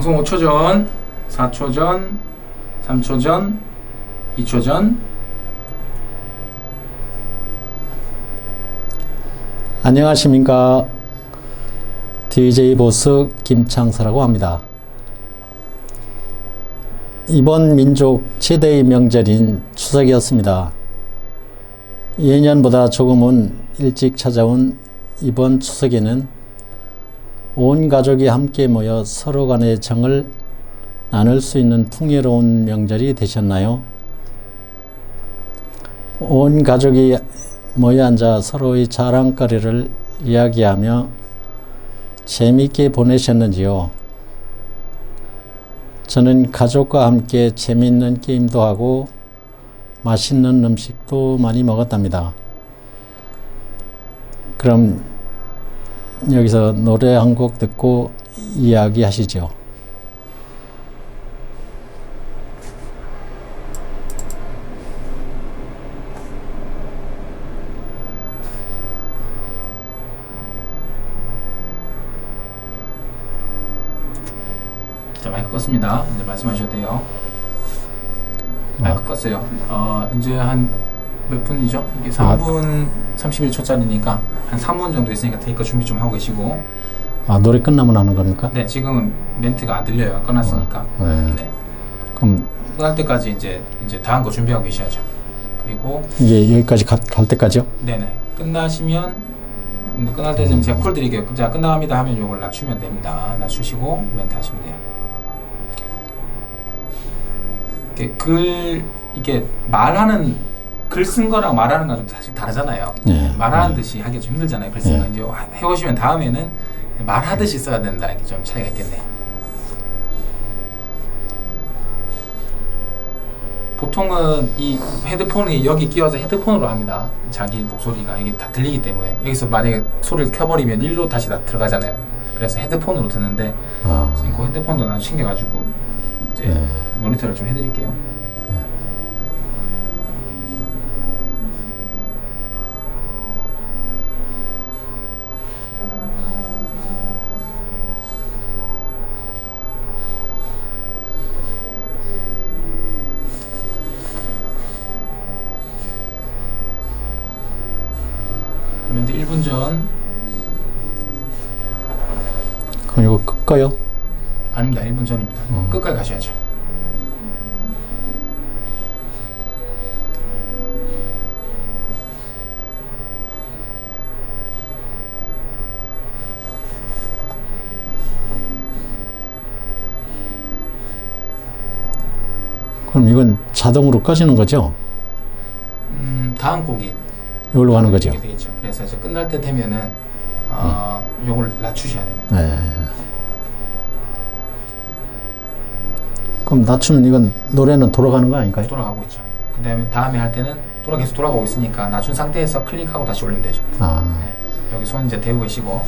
방송 5초 전, 4초 전, 3초 전, 2초 전. 안녕하십니까. DJ 보스 김창서라고 합니다. 이번 민족 최대의 명절인 추석이었습니다. 예년보다 조금은 일찍 찾아온 이번 추석에는 온 가족이 함께 모여 서로 간의 정을 나눌 수 있는 풍요로운 명절이 되셨나요? 온 가족이 모여 앉아 서로의 자랑거리를 이야기하며 재미있게 보내셨는지요? 저는 가족과 함께 재미있는 게임도 하고 맛있는 음식도 많이 먹었답니다. 그럼 여기서 노래 한 곡 듣고 이야기하시죠. 자, 마이크 껐습니다. 이제 말씀하셔도 돼요. 마이크 껐어요. 어, 이제 한 몇 분이죠? 이게 3분 31초짜리니까 한 3분 정도 있으니까 테이크 준비 좀 하고 계시고. 아, 노래 끝나면 하는 겁니까? 네, 지금은 멘트가 안 들려요. 끝났으니까. 네. 네. 그럼 끝날 때까지 이제 이제 다음 거 준비하고 계셔야죠. 그리고 이제 여기까지 가, 갈 때까지요? 네네 끝나시면 끝날 때쯤 제가 콜 드릴게요. 자 끝나갑니다 하면 이걸 낮추면 됩니다. 낮추시고 멘트 하시면 돼요. 이렇게 글 이게 말하는 글 쓴 거랑 말하는 거랑 좀 사실 다르잖아요. 네. 말하는 네. 듯이 하기 좀 힘들잖아요. 글 쓰는 거 네. 이제 해오시면 다음에는 말하듯이 써야 된다는 게 좀 차이가 있겠네요. 보통은 이 헤드폰이 여기 끼워서 헤드폰으로 합니다. 자기 목소리가 이게 다 들리기 때문에 여기서 만약에 소리를 켜버리면 일로 다시 다 들어가잖아요. 그래서 헤드폰으로 듣는데 아, 지금 그 헤드폰도 난 챙겨가지고 이제 네. 모니터를 좀 해드릴게요. 그럼 이거 끌까요? 아닙니다. 1분 전입니다. 어. 끝까지 가셔야죠. 그럼 이건 자동으로 꺼지는 거죠? 음, 다음 곡이 이걸로 가는 거죠? 되겠죠. 그래서 이제 끝날 때 되면은 어, 요걸 낮추셔야 됩니다. 네. 그럼 낮추면 이건 노래는 돌아가는 거 아닌가요? 돌아가고 있죠. 그 다음에 다음에 할 때는 돌아 계속 돌아가고 있으니까 낮춘 상태에서 클릭하고 다시 올리면 되죠. 아, 여기 손 이제 대고 계시고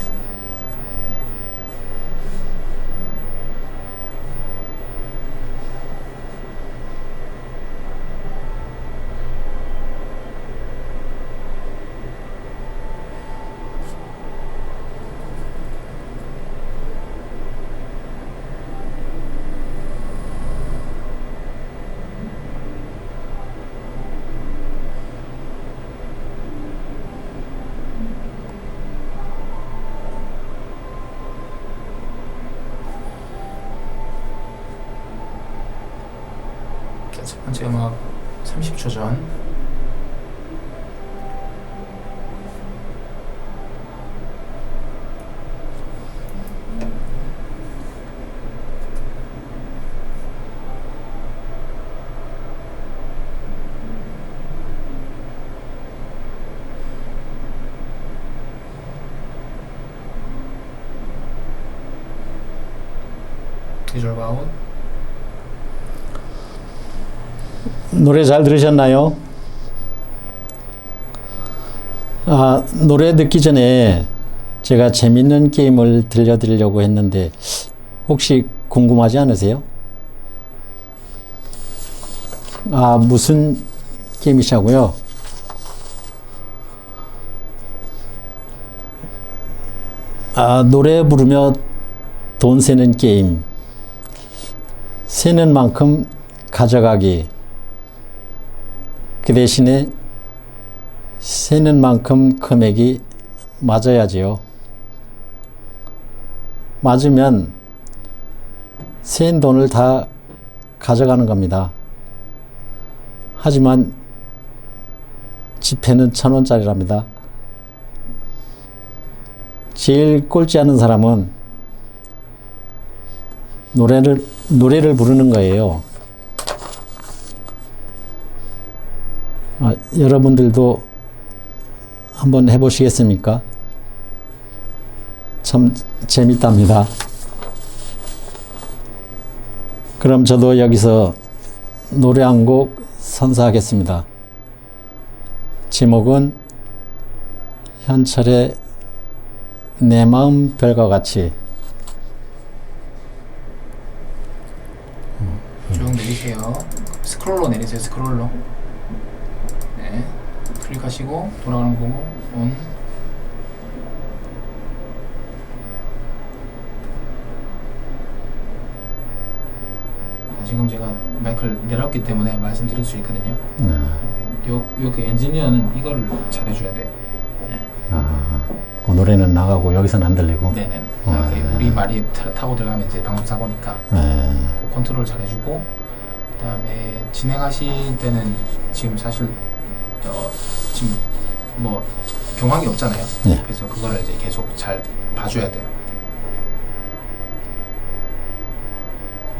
자, 첫 번째 음악 30초 전. 비주얼 바웃 노래 잘 들으셨나요? 아, 노래 듣기 전에 제가 재밌는 게임을 들려드리려고 했는데 혹시 궁금하지 않으세요? 아, 무슨 게임이시냐고요? 아, 노래 부르며 돈 세는 게임. 세는 만큼 가져가기. 그 대신에 세는 만큼 금액이 맞아야지요. 맞으면 센 돈을 다 가져가는 겁니다. 하지만 지폐는 천 원짜리랍니다. 제일 꼴찌 하는 사람은 노래를, 노래를 부르는 거예요. 아, 여러분들도 한번 해보시겠습니까? 참 재밌답니다. 그럼 저도 여기서 노래 한 곡 선사하겠습니다. 제목은 현철의 내 마음 별과 같이 쭉 내리세요. 스크롤로 내리세요. 스크롤로. 네. 클릭하시고 돌아가는 거고 온. 지금 제가 마이크를 내렸기 때문에 말씀드릴 수 있거든요. 요, 요그 엔지니어는 이거를 잘해줘야 돼. 아, 그 노래는 나가고 여기서는 안 들리고 네네네. 어, 아, 그 네. 우리 말이 타, 타고 들어가면 이제 방송 사고니까 네. 그 컨트롤 잘 해주고 그다음에 진행하실 때는 지금 사실 어, 지금 뭐 경황이 없잖아요. 네. 그래서 그거를 이제 계속 잘 봐줘야 돼요.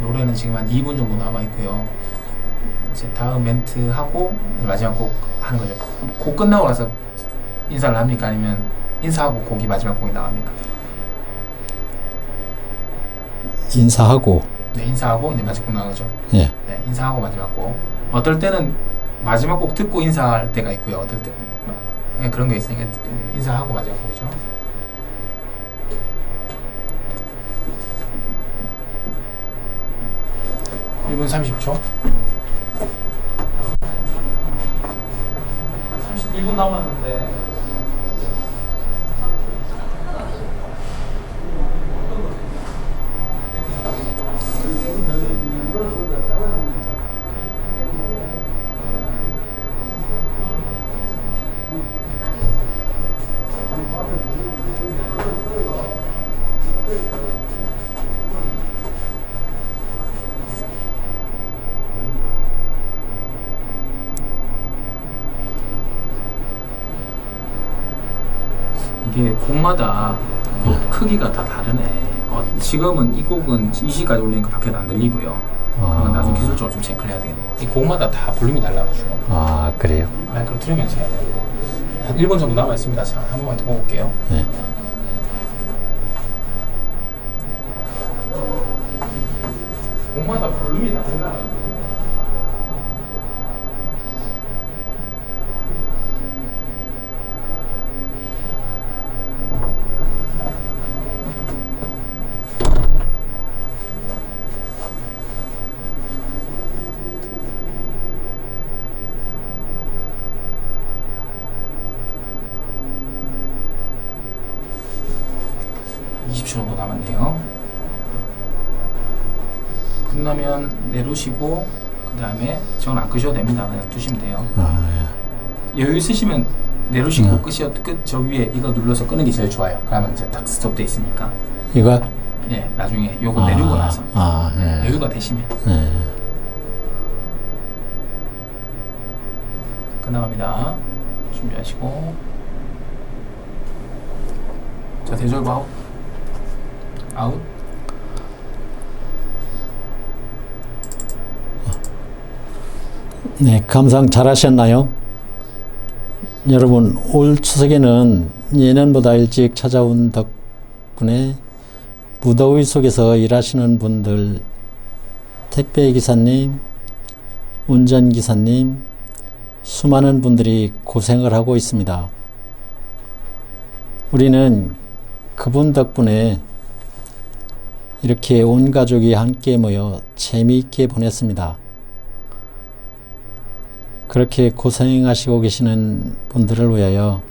노래는 지금 한 2분 정도 남아 있고요. 이제 다음 멘트 하고 마지막 곡 하는 거죠. 곡 끝나고 나서 인사를 합니까? 아니면 인사하고 곡이 마지막 곡이 나갑니까? 인사하고 네, 인사하고 이제 마지막 곡 나가죠. 예. 네, 인사하고 마지막 곡. 어떨 때는 마지막 곡 듣고 인사할 때가 있고요. 어떨 때 네, 그런 게 있으니까 인사하고 마지막 곡이죠. 일분 30초. 31분 남았는데. 이게 곡마다 노- 크기가 다 다르네. 어, 지금은 이 곡은 이 시까지 올리니까 밖에도 안 들리고요. 그러면 나중에 기술적으로 좀 체크를 해야 되겠네. 이 곡마다 다 볼륨이 달라가지고 아 그래요. 마이크로 틀으면서 해야 되는데 한 1분 정도 남아 있습니다. 자, 한 번만 더 볼게요. 네. 곡마다 볼륨이 다르다. 한 20초 정도 남았네요. 끝나면 내려오시고 그 다음에 저는 안 끄셔도 됩니다. 그냥 두시면 돼요. 아, 여유 있으시면 내려오시고 네. 끄셔 끝저 위에 이거 눌러서 끄는 게 제일 좋아요. 그러면 이제 딱 스톱돼 있으니까. 예. 이거 예, 나중에 요거 내리고 나서 아, 예. 여유가 되시면 예. 끝나갑니다. 준비하시고 자 대절부 아웃 네, 감상 잘 하셨나요? 여러분, 올 추석에는 예년보다 일찍 찾아온 덕분에 무더위 속에서 일하시는 분들, 택배 기사님, 운전 기사님, 수많은 분들이 고생을 하고 있습니다. 우리는 그분 덕분에 이렇게 온 가족이 함께 모여 재미있게 보냈습니다. 그렇게 고생하시고 계시는 분들을 위하여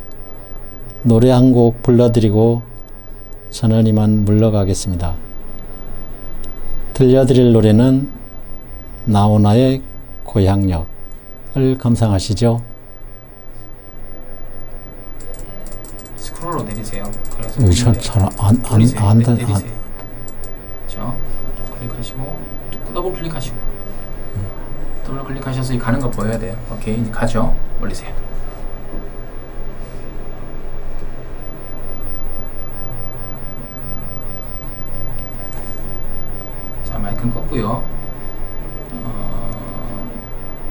노래 한 곡 불러드리고 저는 이만 물러가겠습니다. 들려드릴 노래는 나오나의 고향역을 감상하시죠. 스크롤로 내리세요. 그래서 여기 잘, 보는데 잘 안, 안, 내리세요. 안, 네, 안, 내리세요. 그렇죠. 클릭하시고 또 더블 클릭하시고 더블 클릭하셔서 이 가는 거 보여야 돼요. 오케이 이제 가죠. 올리세요. 자 마이크는 껐고요. 어,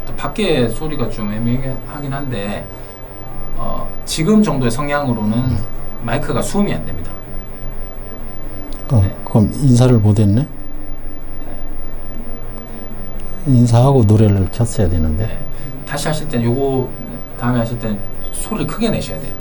또 밖에 소리가 좀 애매하긴 한데 어, 지금 정도의 성향으로는 음. 마이크가 수음이 안 됩니다. 어, 네. 그럼 인사를 못했네. 인사하고 노래를 켰어야 되는데. 네. 다시 하실 땐 요거 다음에 하실 땐 소리를 크게 내셔야 돼요.